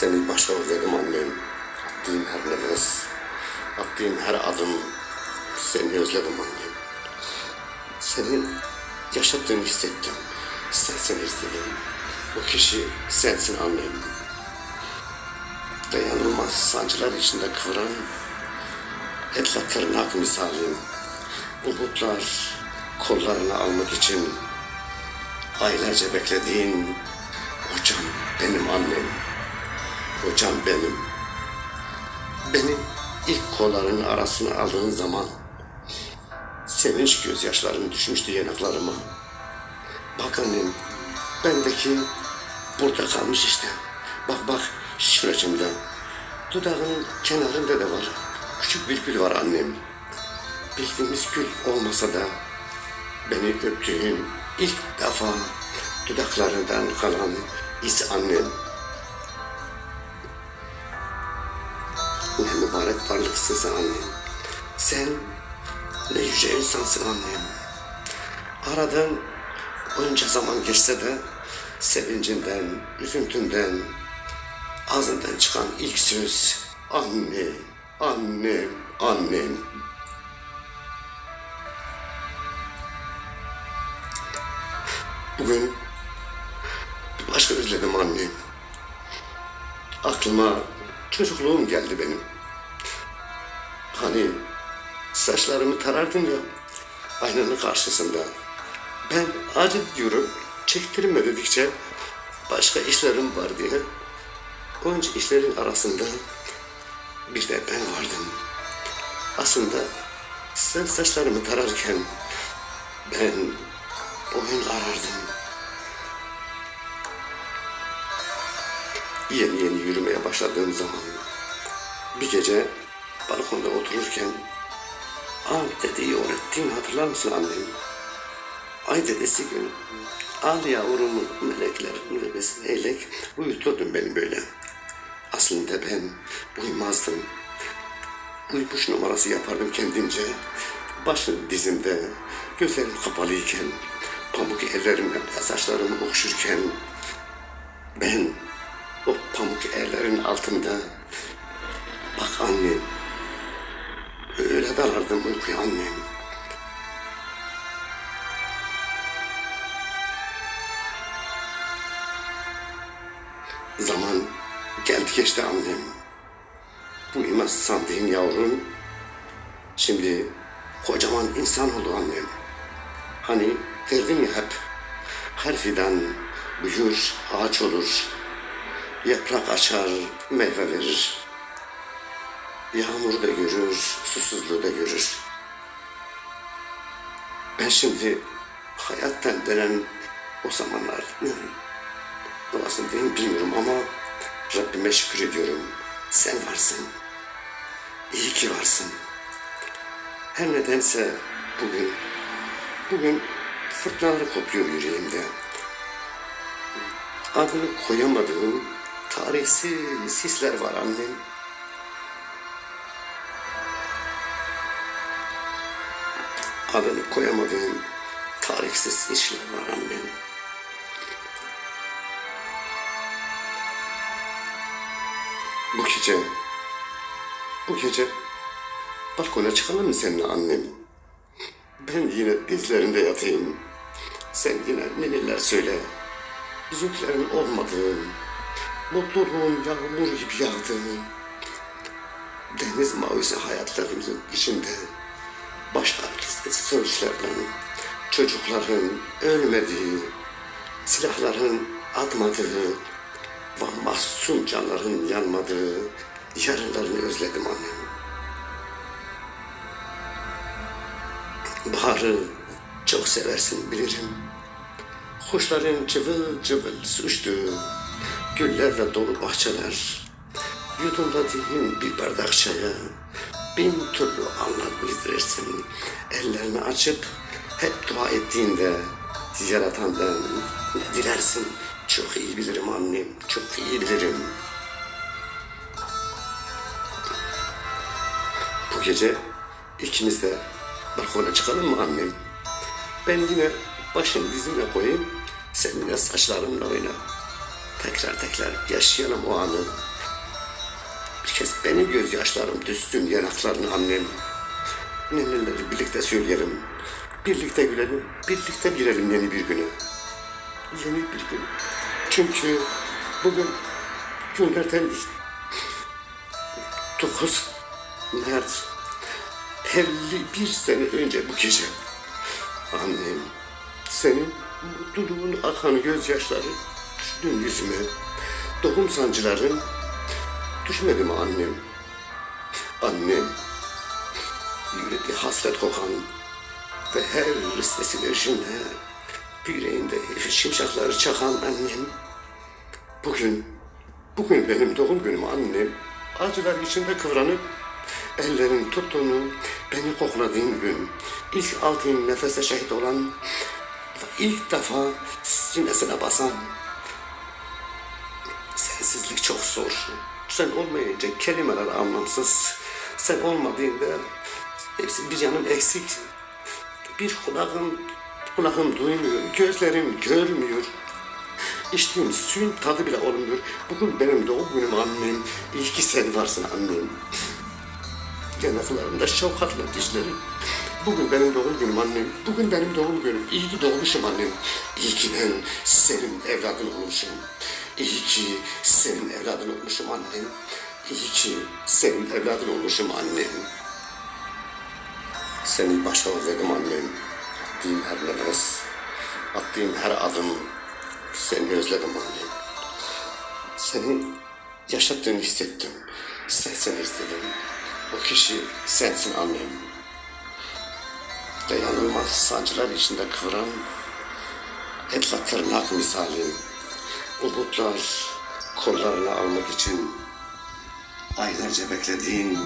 Seni başka özledim annem. Attığım her nefes, attığım her adım seni özledim annem. Senin yaşattığını hissettim. Sensin istedim. O kişi sensin annem. Dayanılmaz sancılar içinde kıvıran etla tırnak misali. Umutlar kollarına almak için aylarca beklediğin o can benim annem. O can benim. Beni ilk kollarının arasına aldığın zaman sevinç gözyaşlarım düşmüştü yanaklarıma. Bak annem, bendeki burada kalmış işte. Bak bak şuracımda. Dudağının kenarında da var. Küçük bir gül var annem. Bildiğimiz gül olmasa da beni öptüğün ilk defa dudaklarından kalan iz annem. Ne mübarek varlıksın sen annem. Sen ne yüce insansın annem. Aradan onca zaman geçse de sevincinden, üzüntünden, ağzından çıkan ilk söz anne, annem, annem. Bugün başka özledim annem. Aklıma çocukluğum geldi benim. Hani saçlarımı tarardın ya aynanın karşısında. Ben acil diyorum çektirme dedikçe başka işlerim var diye. Onca işlerin arasında bir de ben vardım. Aslında sen saçlarımı tararken ben oyun arardım. Yeni yeni yürümeye başladığım zaman bir gece balkonda otururken Al dedeyi öğrettiğimi hatırlar mısın annem? Ay dedesi gün al yavrumu melekler nefesine eylek uyuturdun beni böyle. Aslında ben uyumazdım. Uyumuş numarası yapardım kendimce. Başım dizimde, gözlerim kapalıyken, pamuk ellerimle saçlarımı okşurken ben o pamuk ellerin altında bak annem öyle dalardım uykuya annem. Zaman geldi geçti annem. Uyumaz sandığın yavrum. Şimdi kocaman insan oldu annem. Hani derdim ya hep. Her fidan büyür, ağaç olur. Yaprak açar, meyve verir. Yağmuru da görür, susuzluğu da görür. Ben şimdi hayattan denen o zamanlar Orasını benim bilmiyorum ama Rabbime şükür ediyorum. Sen varsın. İyi ki varsın. Her nedense bugün, bugün fırtınaları kopuyor yüreğimde. Adını koyamadığım tarifsiz hisler var annem. Adını koyamadığım tarifsiz işler var annem. Bu gece, bu gece balkona çıkalım mı seninle annem? Ben yine dizlerinde yatayım. Sen yine neler söyle. Üzüntülerin olmadığı, mutluluğun yağmur gibi yağdığı, deniz mavisi hayatlarımızın içinde baş ağrısı sözlerden, çocukların ölmediği, silahların atmadığı, ve mahzun canların yanmadığı yarınlarını özledim annem. Baharı çok seversin bilirim. Kuşların cıvıl cıvıl suçtuğu, güllerle dolu bahçeler, yudumladığın bir bardak çaya, bin türlü anlat bildirirsin. Ellerini açıp hep dua ettiğinde yaratandan ne dilersin? Çok iyi bilirim annem, çok iyi bilirim. Bu gece ikimiz de balkona çıkalım mı annem? Ben yine başını dizimle koyayım, sen yine saçlarımla oyna. Tekrar tekrar yaşayalım o anı. Bir kez benim gözyaşlarım düşsün yanaklarına annem. Neneleri birlikte söyleyelim. Birlikte gülelim, birlikte girelim yeni bir güne. Yeni bir gün. Çünkü bugün günlerden 9 Mart 51 sene önce bu gece annem senin mutluluğun akan gözyaşları düştün yüzüme. Doğum sancıların düşmedi mi annem? Annem yürekli hasret kokan ve her sesi verişinde yüreğinde şimşakları çakan annem bugün bugün benim doğum günüm annem acılar içinde kıvranıp ellerin tuttuğunu beni kokladığın gün ilk aldığım nefese şehit olan ve ilk defa sinesine basan sensizlik çok zor. Sen olmayınca kelimeler anlamsız. Sen olmadığında hepsi bir yanım eksik. Bir kulağım, kulağım duymuyor, gözlerim görmüyor. İçtiğim suyun tadı bile olmuyor. Bugün benim doğum günüm annem. İyi ki sen varsın annem. Yanaklarımda şefkatli dişlerim. Bugün benim doğum günüm annem. Bugün benim doğum günüm. İyi ki doğmuşum annem. İyi ki ben senin evladın olmuşum. İyi ki senin evladın olmuşum annem. İyi ki senin evladın olmuşum annem. Seni başa özledim annem. Attığım her nefes, attığım her adım seni özledim annem. Seni yaşattığını hissettim. Sen seni istedim. O kişi sensin annem. Dayanılmaz sancılar içinde kıvıran etla tırnak misali umutlar kollarına almak için aylarca beklediğin